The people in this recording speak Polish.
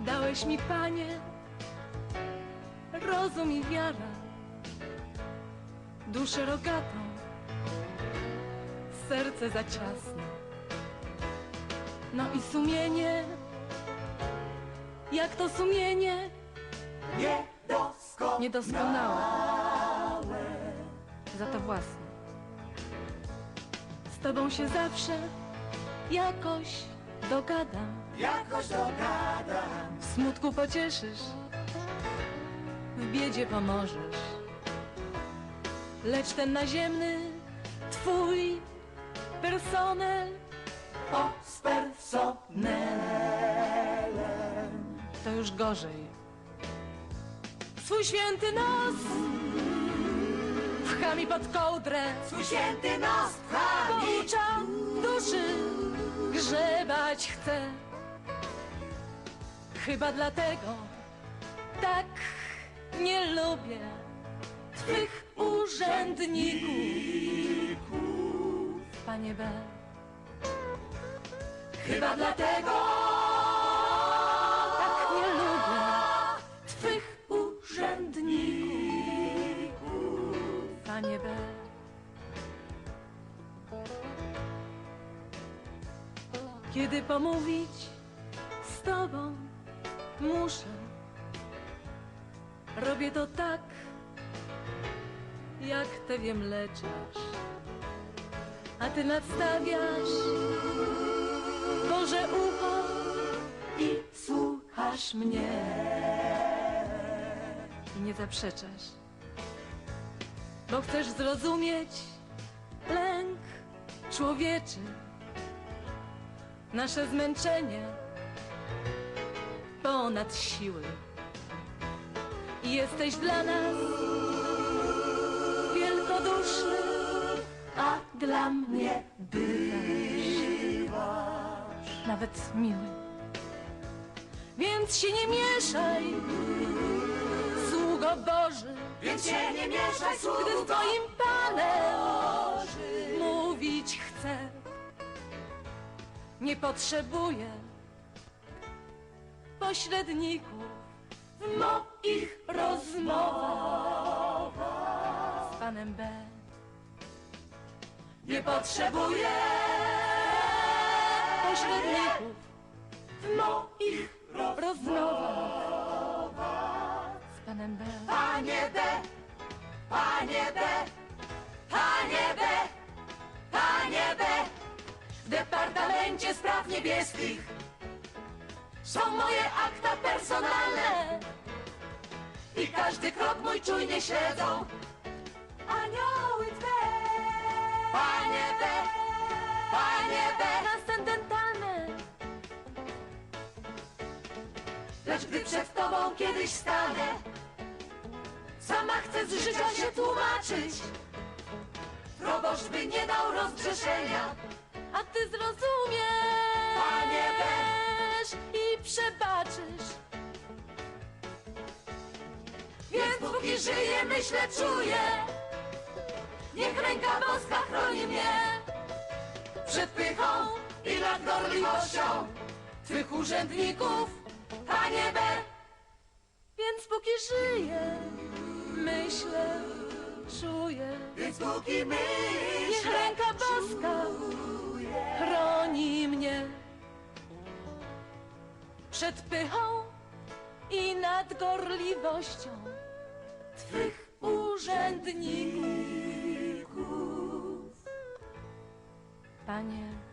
Dałeś mi, Panie, rozum i wiara, duszę rogatą, serce za ciasne, no i sumienie, jak to sumienie, niedoskonałe, za to własne. Z Tobą się zawsze jakoś dogadam. Jakoś dogadam smutku pocieszysz, w biedzie pomożesz. Lecz ten naziemny, twój personel, o z personelem to już gorzej. Swój święty nos pcha mi pod kołdrę, Swój święty nos pchami poucza duszy, grzebać chcę. Chyba dlatego tak nie lubię twych urzędników, panie B. Chyba dlatego Tak nie lubię twych urzędników, panie B. Kiedy pomówić z tobą muszę, robię to tak, jak te wiem leczesz, a ty nadstawiasz Boże ucho i Słuchasz mnie. I nie zaprzeczasz, bo chcesz zrozumieć lęk człowieczy, nasze zmęczenie ponad siły. Jesteś dla nas wielkoduszny, a dla mnie bywasz nawet miły. Więc się nie mieszaj, sługo Boży, Więc się nie mieszaj gdy słów z Twoim Panem mówić chcę. Nie potrzebuję pośredników w moich rozmowach z Panem B. Nie potrzebuję Pośredników w moich rozmowach z Panem B. Panie B Panie B Panie B Panie B W Departamencie Spraw Niebieskich Są moje akta personalne. I każdy krok mój czujnie śledzą. Anioły Twe. Panie B Panie B. Transcendentalne. Lecz gdy przed Tobą kiedyś stanę Sama chcę z życia się tłumaczyć. Proboszcz by nie dał rozgrzeszenia. A ty zrozumiesz Żyję, myślę, czuję. Niech ręka boska chroni mnie. Przed pychą i nadgorliwością Twych urzędników, Panie B. Więc póki żyję, myślę, czuję. Więc póki Niech myślę, ręka boska chroni mnie. Przed pychą i nadgorliwością Twych urzędników. Panie.